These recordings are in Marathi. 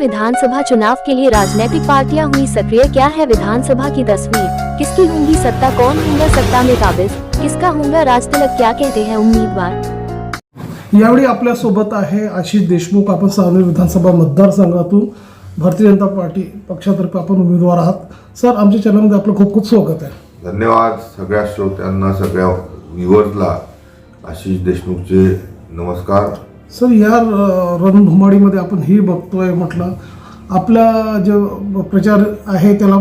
विधानसभा चुनाव के लिए राजनीतिक पार्टियां हुई सक्रिय क्या है विधानसभा की तस्वीर? किसकी होंगी सत्ता? कौन होगा सत्ता में काबिज? किसका होगा राज तिलक क्या कहते हैं उम्मीदवार? यावेळी आपल्यासोबत आहे आशिष देशमुख. आपण सांगली विधानसभा मतदारसंघातून भारतीय जनता पार्टी पक्षातर्फे आपण उमेदवार आहात. सर आमच्या चॅनलमध्ये आपलं खूप खूप स्वागत आहे. धन्यवाद सगळ्या श्रोत्यांना सगळ्या व्ह्युअर्सला आशिष देशमुखचे नमस्कार. सर या र- रणधुमाडीमध्ये आपण हे बघतोय म्हटलं आपला जो प्रचार आहे त्याला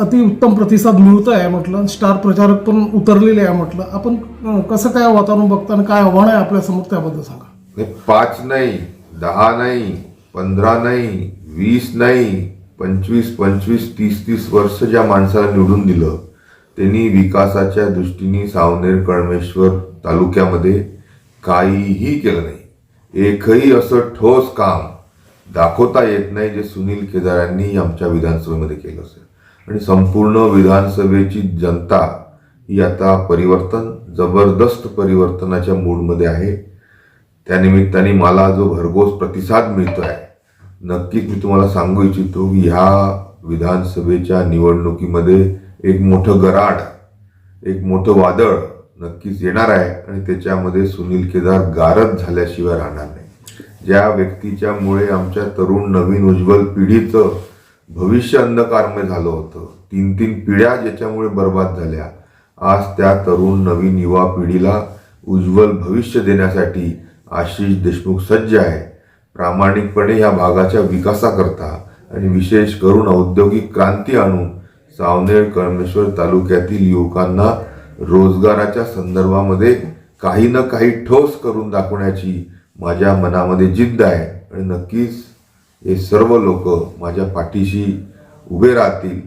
अतिउत्तम प्रतिसाद मिळतो आहे म्हटलं स्टार प्रचारक पण उतरलेले आहे म्हटलं. आपण कसं काय वातावरण बघता आणि काय आव्हान आहे आपल्यासमोर त्याबद्दल सांगा. नाही पाच नाही दहा नाही पंधरा नाही वीस नाही पंचवीस पंचवीस तीस तीस वर्ष ज्या माणसाला निवडून दिलं त्यांनी विकासाच्या दृष्टीने सावनेर कळमेश्वर तालुक्यामध्ये काहीही केलं नाही. एकही असं ठोस काम दाखवता येत नाही जे सुनील केदारांनी आमच्या विधानसभेमध्ये केलं असेल. आणि संपूर्ण विधानसभेची जनता ही आता परिवर्तन जबरदस्त परिवर्तनाच्या मूडमध्ये आहे. त्यानिमित्ताने मला जो भरघोस प्रतिसाद मिळतो आहे नक्कीच मी तुम्हाला सांगू इच्छितो की ह्या विधानसभेच्या निवडणुकीमध्ये एक मोठं गराड एक मोठं वादळ नक्कीच येणार आहे आणि त्याच्यामध्ये सुनील केदार गारद झाल्याशिवाय राहणार नाही. ज्या व्यक्तीच्यामुळे आमच्या तरुण नवीन उज्ज्वल पिढीचं भविष्य अंधकारमय झालं होतं तीन तीन पिढ्या ज्याच्यामुळे बर्बाद झाल्या आज त्या तरुण नवीन युवा पिढीला उज्ज्वल भविष्य देण्यासाठी आशिष देशमुख सज्ज आहे. प्रामाणिकपणे या भागाच्या विकासाकरता आणि विशेष करून औद्योगिक क्रांती आणून सावनेर कळमेश्वर तालुक्यातील युवकांना रोजगाराच्या संदर्भामध्ये काही ना काही ठोस करून दाखवण्याची माझ्या मनामध्ये जिद्द आहे. आणि नक्कीच हे सर्व लोक माझ्या पाठीशी उभे राहतील.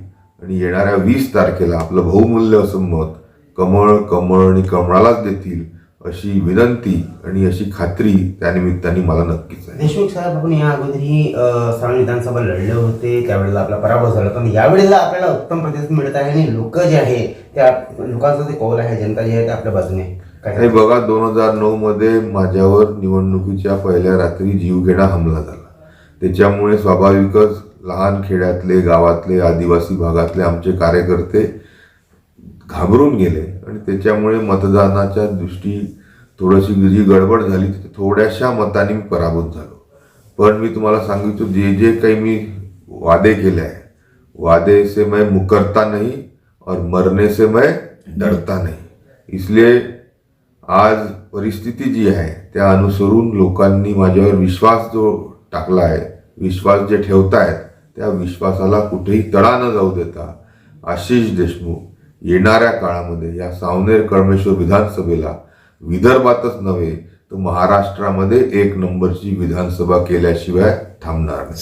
आणि येणाऱ्या वीस तारखेला आपलं बहुमूल्य असं मत कमळ कमळ आणि कमळालाच देतील. अशी विनंती आणि अशी खात्री त्यानिमित्ताने मला नक्कीच आहे. देशमुख साहेब आपण या अगोदरही सांगली विधानसभा लढले होते त्यावेळेला आपला पराभव झाला पण यावेळेला आपल्याला उत्तम प्रतिसाद मिळत आहे आणि लोक जे आहे त्या लोकांचा जे कौल आहे जनता जी आहे ते आपल्या बाजूने आणि बघा दोन हजार नऊ मध्ये माझ्यावर निवडणुकीच्या पहिल्या रात्री जीवघेणा हमला झाला. त्याच्यामुळे स्वाभाविकच लहान खेड्यातले गावातले आदिवासी भागातले आमचे कार्यकर्ते घाबरून गेले आणि त्याच्यामुळे मतदानाच्या दृष्टी थोडीशी जी गडबड झाली तिथे थोड्याशा मतांनी मी पराभूत झालो. पण मी तुम्हाला सांगितलं जे जे काही मी वादे केले आहे वादे से मैं मुकरता नहीं और मरने से मैं डरता नहीं. इसलिए आज परिस्थिती जी आहे त्या अनुसरून लोकांनी माझ्यावर विश्वास जो टाकला आहे विश्वास जे ठेवतायत त्या विश्वासाला कुठेही तडा न जाऊ देता आशिष देशमुख येणाऱ्या काळामध्ये या सावनेर कळमेश्वर विधानसभेला विदर्भातच नव्हे तर महाराष्ट्रामध्ये एक नंबरची विधानसभा केल्याशिवाय थांबणार नाही.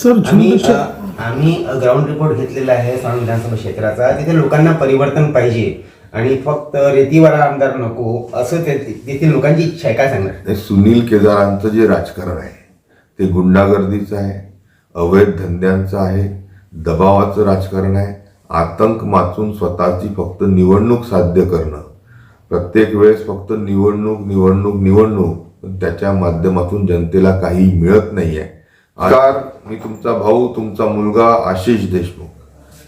सर आम्ही ग्राउंड रिपोर्ट घेतलेला आहे सांगली विधानसभा क्षेत्राचा. तिथे लोकांना परिवर्तन पाहिजे. आणि फक्त रेतीवाला आमदार नको असं ते- तेथील लोकांची इच्छा आहे. काय सांगणार? सुनील केदारांचं जे राजकारण आहे ते गुंडागर्दीचं आहे अवैध धंद्यांचं आहे दबावाचं राजकारण आहे आतंक माचून स्वतःची फक्त निवडणूक साध्य करणं. प्रत्येक वेळेस फक्त निवडणूक निवडणूक निवडणूक. त्याच्या माध्यमातून जनतेला काही मिळत नाहीये. आकार मी तुमचा भाऊ तुमचा मुलगा आशिष देशमुख.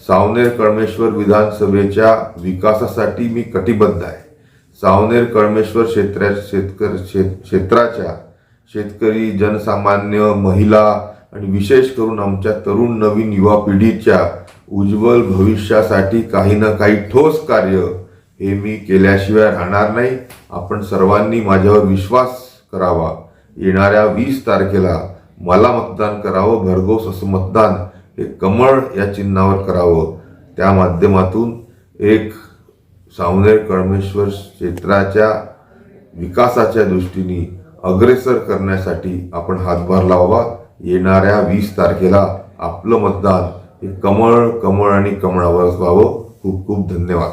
सावनेर कळमेश्वर विधानसभेच्या विकासासाठी मी कटिबद्ध आहे. सावनेर कळमेश्वर क्षेत्रा शेतकर शेत क्षेत्राच्या शेतकरी जनसामान्य महिला आणि विशेष करून आमच्या तरुण नवीन युवा पिढीच्या उज्ज्वल भविष्यासाठी काही ना काही ठोस कार्य हे मी केल्याशिवाय राहणार नाही. आपण सर्वांनी माझ्यावर विश्वास करावा. येणाऱ्या वीस तारखेला मला मतदान करावं भरघोस असं मतदान हे कमळ या चिन्हावर करावं. त्या माध्यमातून एक सावनेर कळमेश्वर क्षेत्राच्या विकासाच्या दृष्टीने अग्रेसर करण्यासाठी आपण हातभार लावावा. येणाऱ्या वीस तारखेला आपलं मतदान कमळ कमळ आणि कमळावर व्हावं. खूप खूप धन्यवाद.